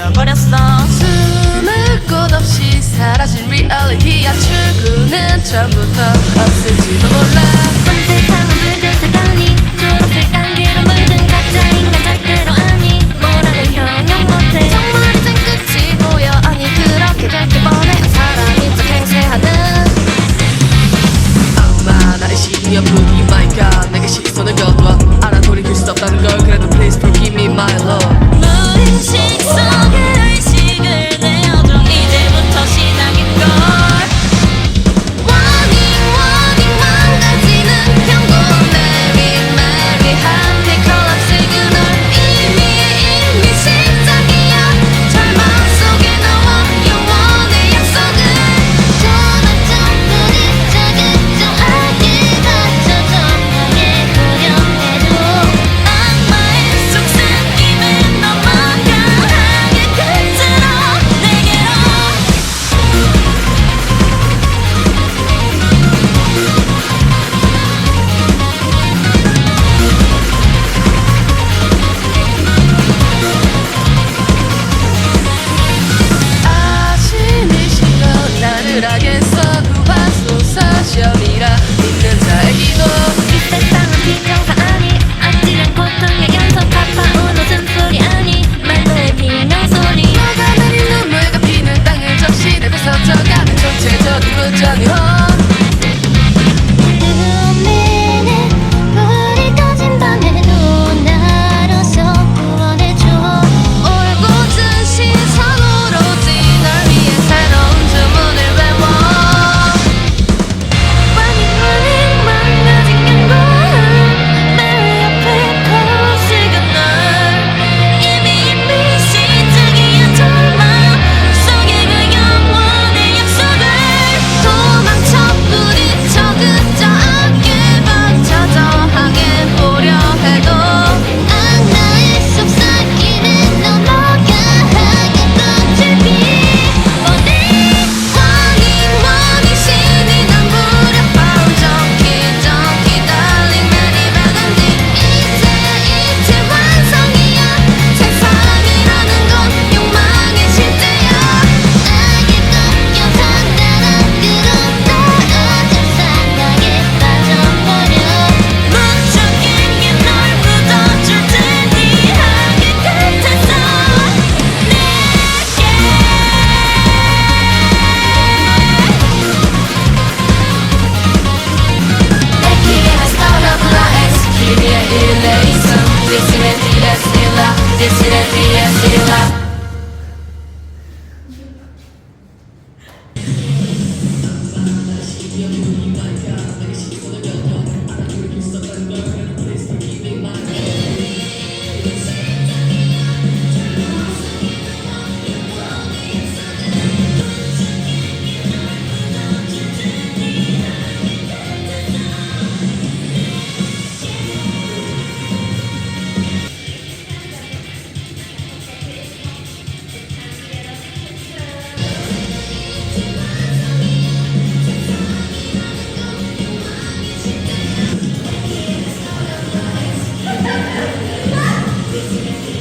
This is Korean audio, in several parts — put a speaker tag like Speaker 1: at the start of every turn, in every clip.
Speaker 1: 잊어버렸어 숨을 곳 없이 사라진 리얼리티야 아, 출근은 처음부터 없을지도 몰라 선택한.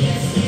Speaker 1: Yes.